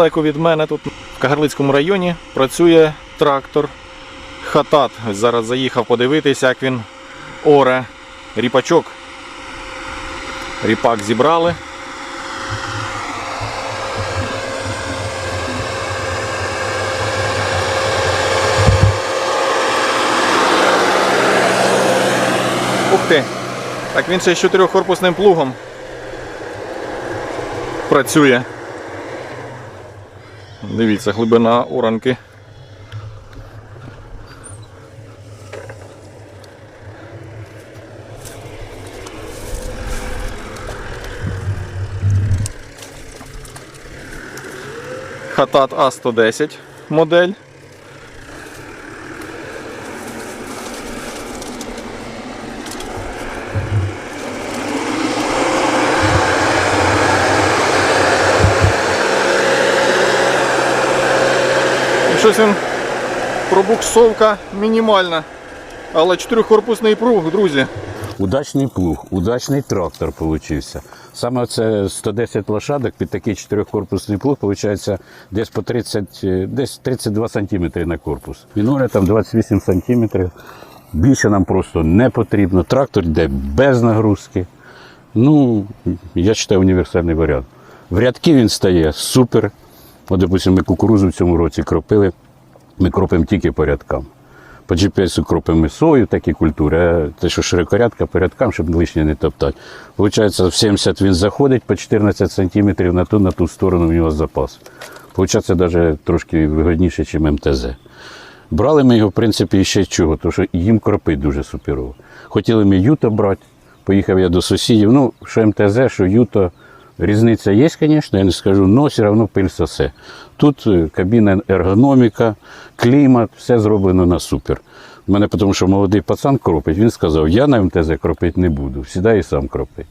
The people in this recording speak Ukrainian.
Далеко від мене тут в Кагарлицькому районі працює трактор Хатат. Зараз заїхав подивитися, як він оре ріпачок. Ріпак зібрали. Ух ти! Так він ще з чотирьохкорпусним плугом працює. Дивіться, глибина оранки. Хатат А110 модель. Щось він пробуксовка мінімальна. Але чотирьохкорпусний пруг, друзі. Удачний плуг, удачний трактор получився. Саме це 110 лошадок під такий чотирьохкорпусний плуг виходить десь по 30, е, десь 32 сантиметри на корпус. Міноре там 28 сантиметрів. Більше нам просто не потрібно. Трактор йде без нагрузки. Ну, я вважаю, універсальний варіант. В рядки він стає супер. От, допустимо, ми кукурузу в цьому році кропили. Ми кропимо тільки по рядкам. По GPS кропимо сою, такі культури, а те, що широкорядка по рядкам, щоб лишнє не топтати. Получається, в 70 він заходить по 14 сантиметрів на ту, на ту сторону в нього запас. Получається навіть трошки вигодніше, ніж МТЗ. Брали ми його, в принципі, ще чого, тому що їм кропить дуже суперово. Хотіли ми Юто брати, поїхав я до сусідів. Ну, що МТЗ, що Юто, різниця є, звісно, я не скажу, але все одно пиль сосе. Тут е, кабіна ергономіка, клімат, все зроблено на супер. У мене, тому що молодий пацан кропить, він сказав, я на МТЗ кропити не буду, сідай і сам кропи.